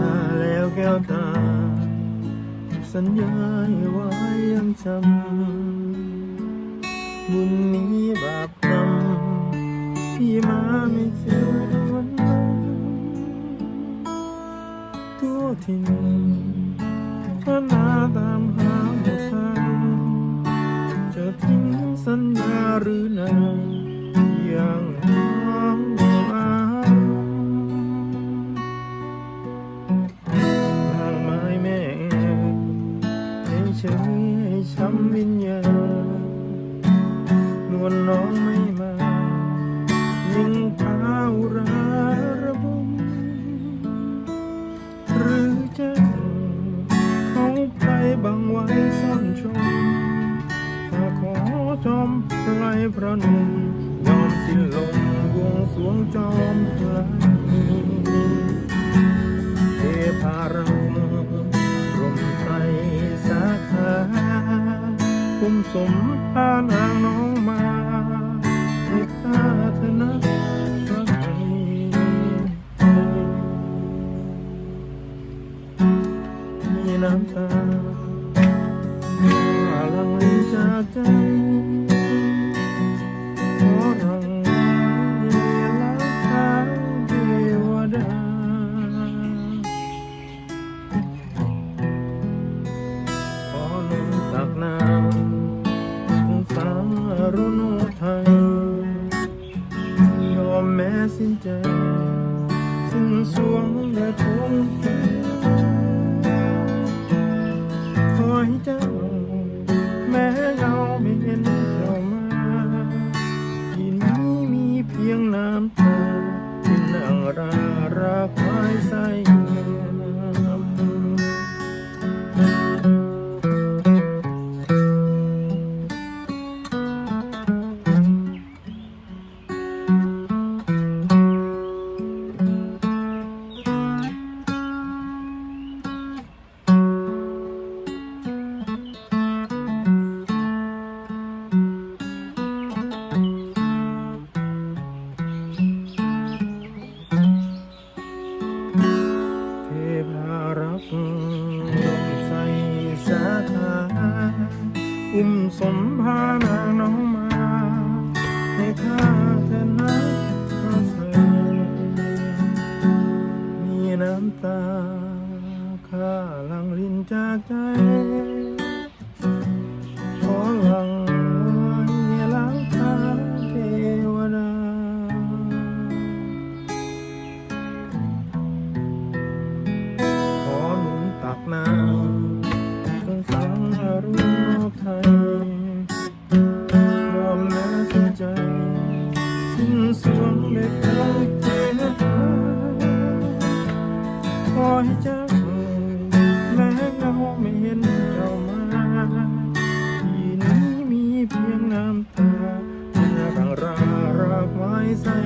ลาแล้วแก้วตา สัญญาไว้ยังจำบุญนี้บาปกรรมที่มาไม่เจอวันนั้นทั่วถิ่นพนาตา ให้เฉยช้ำวิญญาณนวลน้องไม่มายิ่งพาอุราระบมหรือจะเขาไปบังไว้ซ่อนชมถ้าขอจอมไพลพระนุ่มยอมสิ้นลมวงสวงจอมไพล คุมสมพานางน้องมาให้ตาเธอนะ ใส่ อุ้มสมภานาน้องมา ให้ข้าเธอนะพระเสริมีน้ำตา ข้าลังลินจากใจขอหลัง ไทยยอมแม้เสียใจสิ้นสวงเด็กเราเจ็บขอให้เจ้าแม้เงาไม่เห็นเจ้ามาที่นี้มีเพียงน้ำตาที่น่ารังรารักไว้ใส่